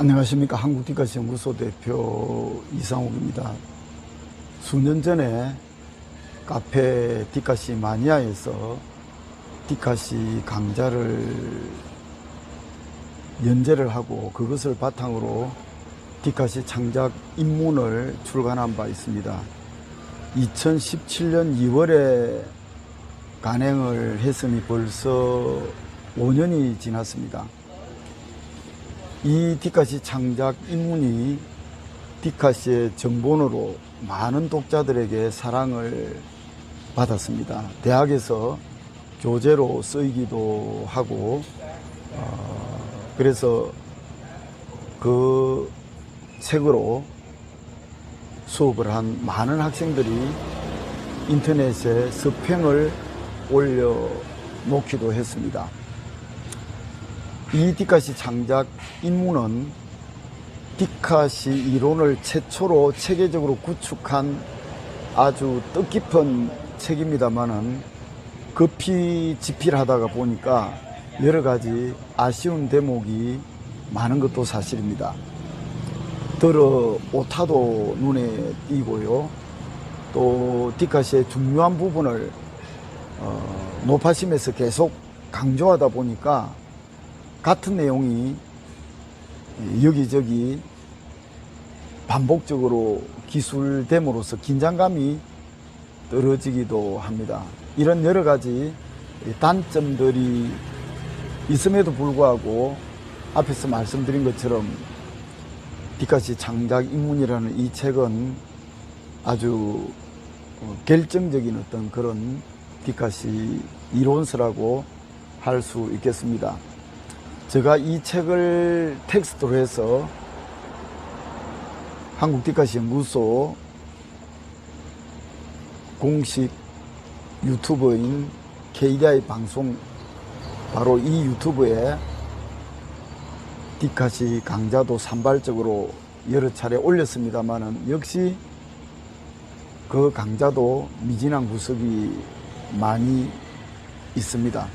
안녕하십니까. 한국디카시 연구소 대표 이상욱입니다. 수년 전에 카페 디카시 마니아에서 디카시 강좌를 연재를 하고 그것을 바탕으로 디카시 창작 입문을 출간한 바 있습니다. 2017년 2월에 간행을 했으니 벌써 5년이 지났습니다. 이 디카시 창작 입문이 디카시의 정본으로 많은 독자들에게 사랑을 받았습니다. 대학에서 교재로 쓰이기도 하고, 어, 그래서 그 책으로 수업을 한 많은 학생들이 인터넷에 서평을 올려 놓기도 했습니다. 이 디카시 창작 입문은 디카시 이론을 최초로 체계적으로 구축한 아주 뜻깊은 책입니다만은 급히 집필하다가 보니까 여러 가지 아쉬운 대목이 많은 것도 사실입니다. 더러 오타도 눈에 띄고요. 또 디카시의 중요한 부분을 어, 높아심에서 계속 강조하다 보니까 같은 내용이 여기저기 반복적으로 기술됨으로써 긴장감이 떨어지기도 합니다. 이런 여러 가지 단점들이 있음에도 불구하고 앞에서 말씀드린 것처럼 디카시 창작 입문이라는 이 책은 아주 어, 결정적인 어떤 그런 디카시 이론서라고 할 수 있겠습니다. 제가 이 책을 텍스트로 해서 한국 디카시 연구소 공식 유튜브인 KDI 방송 바로 이 유튜브에 디카시 강좌도 산발적으로 여러 차례 올렸습니다만은 역시 그 강좌도 미진한 구석이 많이 있습니다.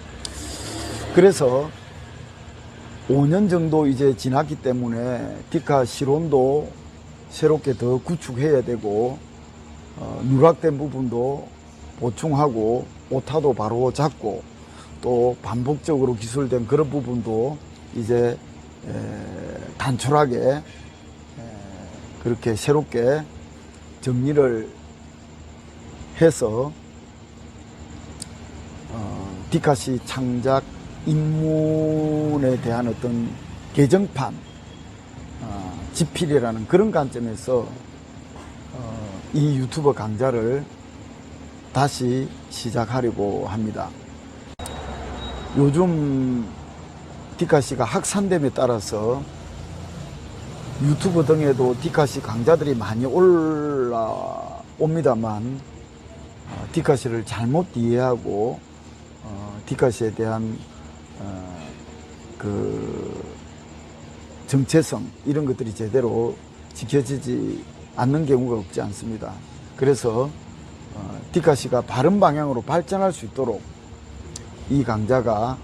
그래서 5년 정도 이제 지났기 때문에 디카 실온도 새롭게 더 구축해야 되고 어, 누락된 부분도 보충하고 오타도 바로 잡고 또 반복적으로 기술된 그런 부분도 이제 에, 단촐하게 에, 그렇게 새롭게 정리를 해서 어, 디카시 창작 입문에 대한 어떤 개정판, 어, 지필이라는 그런 관점에서 어, 이 유튜버 강좌를 다시 시작하려고 합니다. 요즘 디카시가 확산됨에 따라서 유튜브 등에도 디카시 강좌들이 많이 올라옵니다만 어, 디카시를 잘못 이해하고 어, 디카시에 대한 어, 그 정체성 이런 것들이 제대로 지켜지지 않는 경우가 없지 않습니다. 그래서 어, 디카시가 바른 방향으로 발전할 수 있도록 이 강좌가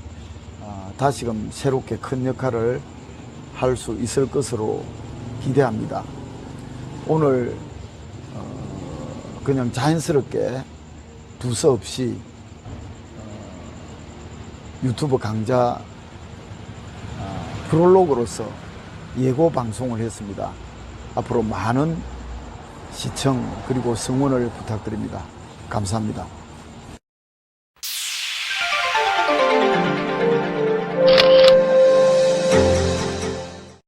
어, 다시금 새롭게 큰 역할을 할 수 있을 것으로 기대합니다. 오늘 어, 그냥 자연스럽게 두서없이 유튜브 강좌 어, 프롤로그로서 예고 방송을 했습니다. 앞으로 많은 시청 그리고 성원을 부탁드립니다. 감사합니다.